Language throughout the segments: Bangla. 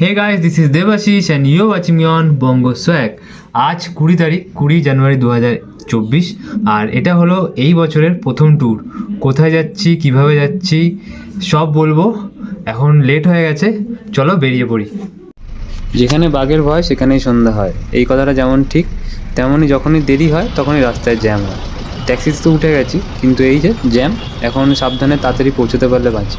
Hey guys this is Debashis and you watching on Banga swag আজ কুড়ি তারিখ, কুড়ি জানুয়ারি দু হাজার চব্বিশ, আর এটা হলো এই বছরের প্রথম ট্যুর কোথায় যাচ্ছি, কীভাবে যাচ্ছি, সব বলব। এখন লেট হয়ে গেছে, চলো বেরিয়ে পড়ি। যেখানে বাঘের ভয়, সেখানেই সন্ধ্যা হয়। এই কথাটা যেমন ঠিক, তেমনই যখনই দেরি হয়, তখনই রাস্তায় জ্যাম হয়। ট্যাক্সিতে তো উঠে গেছি, কিন্তু এই যে জ্যাম এখন সাবধানে তাড়াতাড়ি পৌঁছতে পারলে বাঁচি।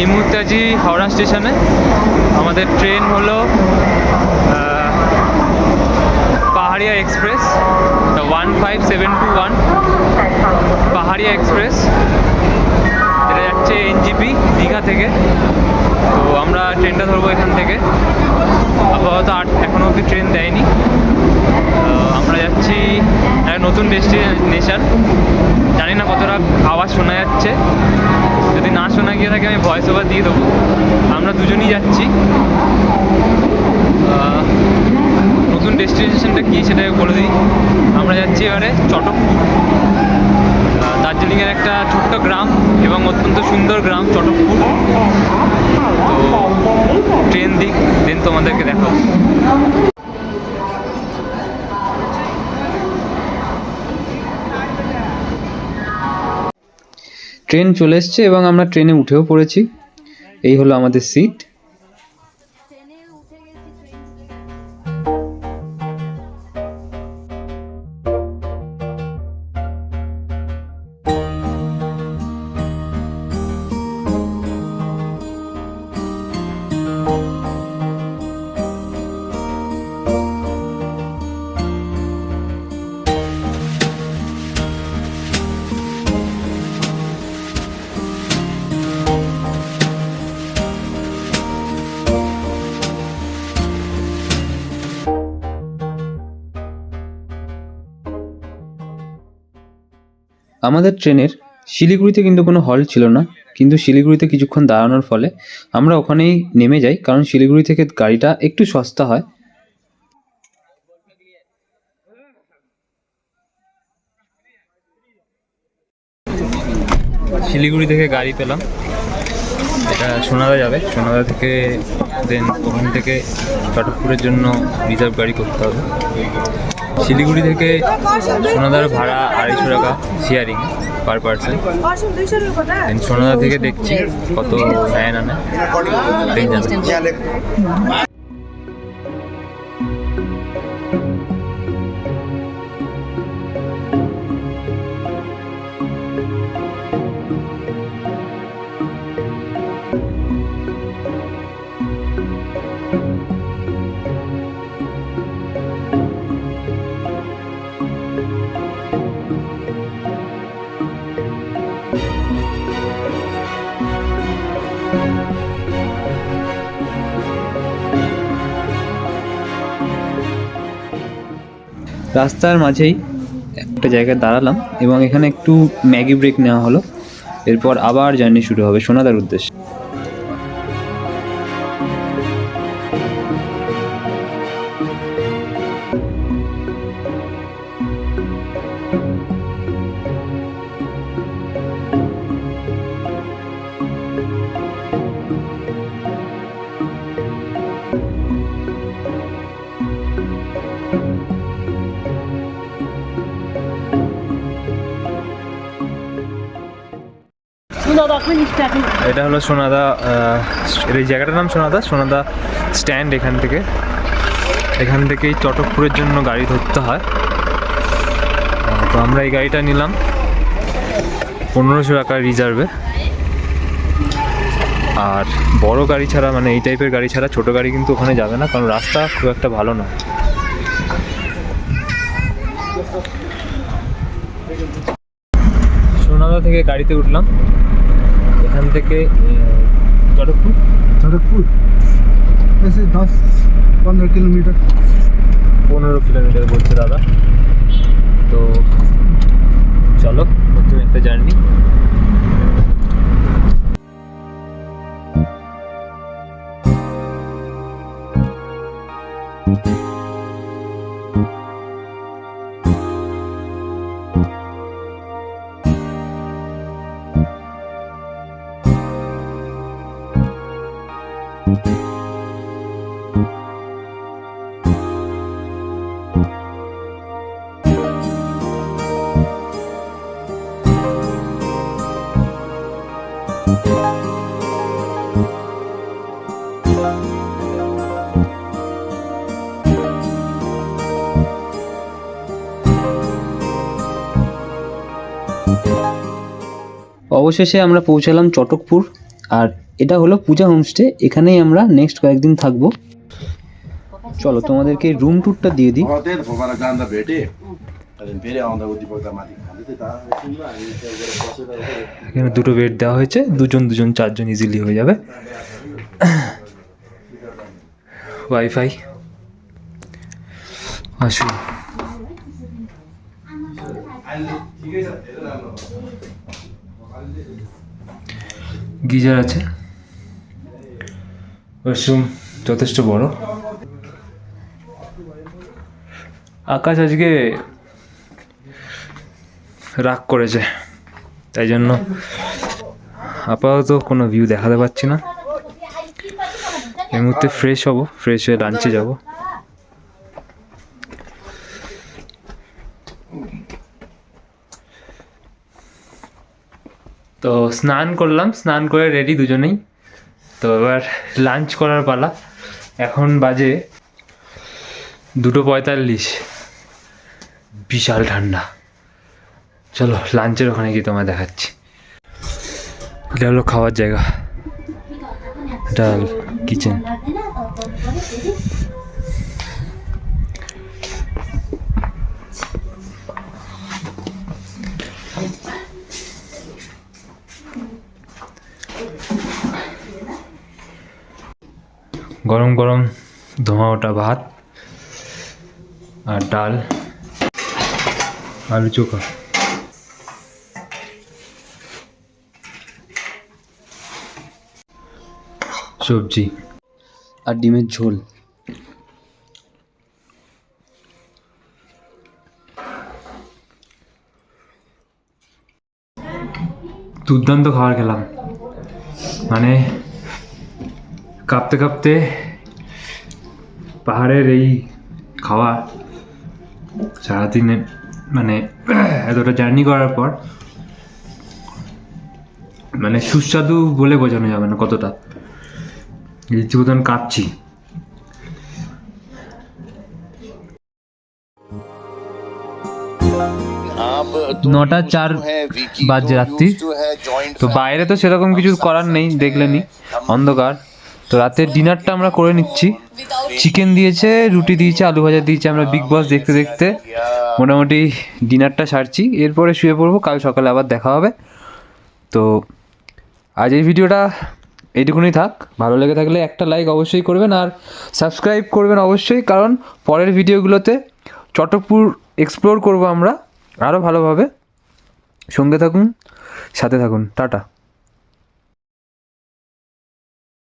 এই মুহূর্তে আছি হাওড়া স্টেশনে। আমাদের ট্রেন হলো Paharia express one five seven two one Paharia express. এটা যাচ্ছে এনজিপি, দীঘা থেকে। তো আমরা ট্রেনটা ধরবো এখান থেকে। আপাতত আট এখনও অবধি ট্রেন দেয়নি। আমরা যাচ্ছি একটা নতুন ডেস্টিনেশন জানি না কতটা আওয়াজ শোনা যাচ্ছে। যদি না শোনা গিয়ে থাকে, আমি ভয়েস ওভার দিয়ে দেবো। আমরা দুজনই যাচ্ছি। নতুন ডেস্টিনেশনটা কী সেটা বলে দিই। আমরা যাচ্ছি এবারে চটকপুর। দার্জিলিংয়ের একটা ছোট্ট গ্রাম এবং অত্যন্ত সুন্দর গ্রাম চটকপুর। তো, ট্রেন দিক দেন তোমাদেরকে দেখাবো। ট্রেন চলে এসছে এবং আমরা ট্রেনে উঠেও পড়েছি। এই হলো আমাদের সিট আমাদের ট্রেনের শিলিগুড়িতে কিন্তু কোনো হল ছিল না, কিন্তু শিলিগুড়িতে কিছুক্ষণ দাঁড়ানোর ফলে আমরা ওখানেই নেমে যাই, কারণ শিলিগুড়ি থেকে গাড়িটা একটু সস্তা হয়। শিলিগুড়ি থেকে গাড়ি পেলাম। এটা সোনাদা যাবে। সোনাদা থেকে দেন ওখান থেকে চটকপুরের জন্য রিজার্ভ গাড়ি করতে হবে। শিলিগুড়ি থেকে সোনাদার ভাড়া আড়াইশো টাকা শেয়ারিং পার পার্সন সোনাদা থেকে দেখছি কত নেয় না নেয় ট্রেন যাবে রাস্তার মাঝেই একটা জায়গায় দাঁড়ালাম এবং এখানে একটু ম্যাগি ব্রেক নেওয়া হলো। এরপর আবার জার্নি শুরু হবে সোনাদার উদ্দেশ্যে। এটা হলো সোনাদা এই জায়গাটার নাম সোনাদা সোনাদা স্ট্যান্ড এখান থেকে। এখান থেকেই চটকপুরের জন্য গাড়ি ধরতে হয়। তো আমরা এই গাড়িটা নিলাম পনেরোশো টাকা রিজার্ভে। আর বড় গাড়ি ছাড়া মানে এই টাইপের গাড়ি ছাড়া ছোট গাড়ি কিন্তু ওখানে যাবে না, কারণ রাস্তা খুব একটা ভালো না সোনাদা থেকে গাড়িতে উঠলাম। এখান থেকে খড়গপুর খড়গপুর এসে দশ পনেরো কিলোমিটার। পনেরো কিলোমিটার বলছে দাদা। তো চলো নতুন একটা জার্নি। অবশেষে আমরা পৌঁছালাম চটকপুর আর এটা হলো পূজা হোমস্টে এখানেই আমরা নেক্সট কয়েকদিন থাকব। চলো তোমাদেরকে রুম ট্যুরটা দিয়ে দিই। এখানে দুটো বেড দেওয়া হয়েছে দুজন দুজন চারজন ইজিলি হয়ে যাবে। ওয়াইফাই আসুন গিজার আছে? ওয়াশরুম যথেষ্ট বড়। আকাশ আজকে রাগ করেছে, তাই জন্য আপাতত কোনো ভিউ দেখাতে পাচ্ছি না। এই মুহূর্তে ফ্রেশ হব ফ্রেশ হয়ে লাঞ্চে যাব। তো স্নান করলাম, স্নান করে রেডি দুজনেই। তো এবার লাঞ্চ করার পালা। এখন বাজে দুটো পঁয়তাল্লিশ। বিশাল ঠান্ডা। চলো লাঞ্চের ওখানে গিয়ে তোমায় দেখাচ্ছি। এটা হলো খাওয়ার জায়গা। এটা কিচেন গরম গরম ধোঁয়া ওটা ভাত আর ডাল আলু চোখা। সবজি। আর ডিমের ঝোল। দুর্দান্ত খাবার খেলাম। মানে কাঁপতে কাঁপতে পাহাড়ের এই খাওয়া সারাদিনে মানে এতটা জার্নি করার পর মানে সুস্বাদু বলে বোঝানো যাবে না কতটা। রীতিমতন কাঁপছি। নটা চার বাজে রাত্রি। তো বাইরে তো সেরকম কিছু করার নেই দেখলেনি অন্ধকার। তো রাতের ডিনারটা আমরা করে নিচ্ছি। চিকেন দিয়েছে, রুটি দিয়েছে, আলু ভাজা দিয়েছে, আমরা বিগ বস দেখতে দেখতে মোটামুটি ডিনারটা সারছি। এরপরে শুয়ে পড়ব, কাল সকালে আবার দেখা হবে। তো আজ এই ভিডিওটা এইটুকুনি থাক। ভালো লেগে থাকলে একটা লাইক অবশ্যই করবেন আর সাবস্ক্রাইব করবেন অবশ্যই, কারণ পরের ভিডিওগুলোতে চটকপুর এক্সপ্লোর করব আমরা আরও ভালোভাবে। সঙ্গে থাকুন, সাথে থাকুন, টাটা।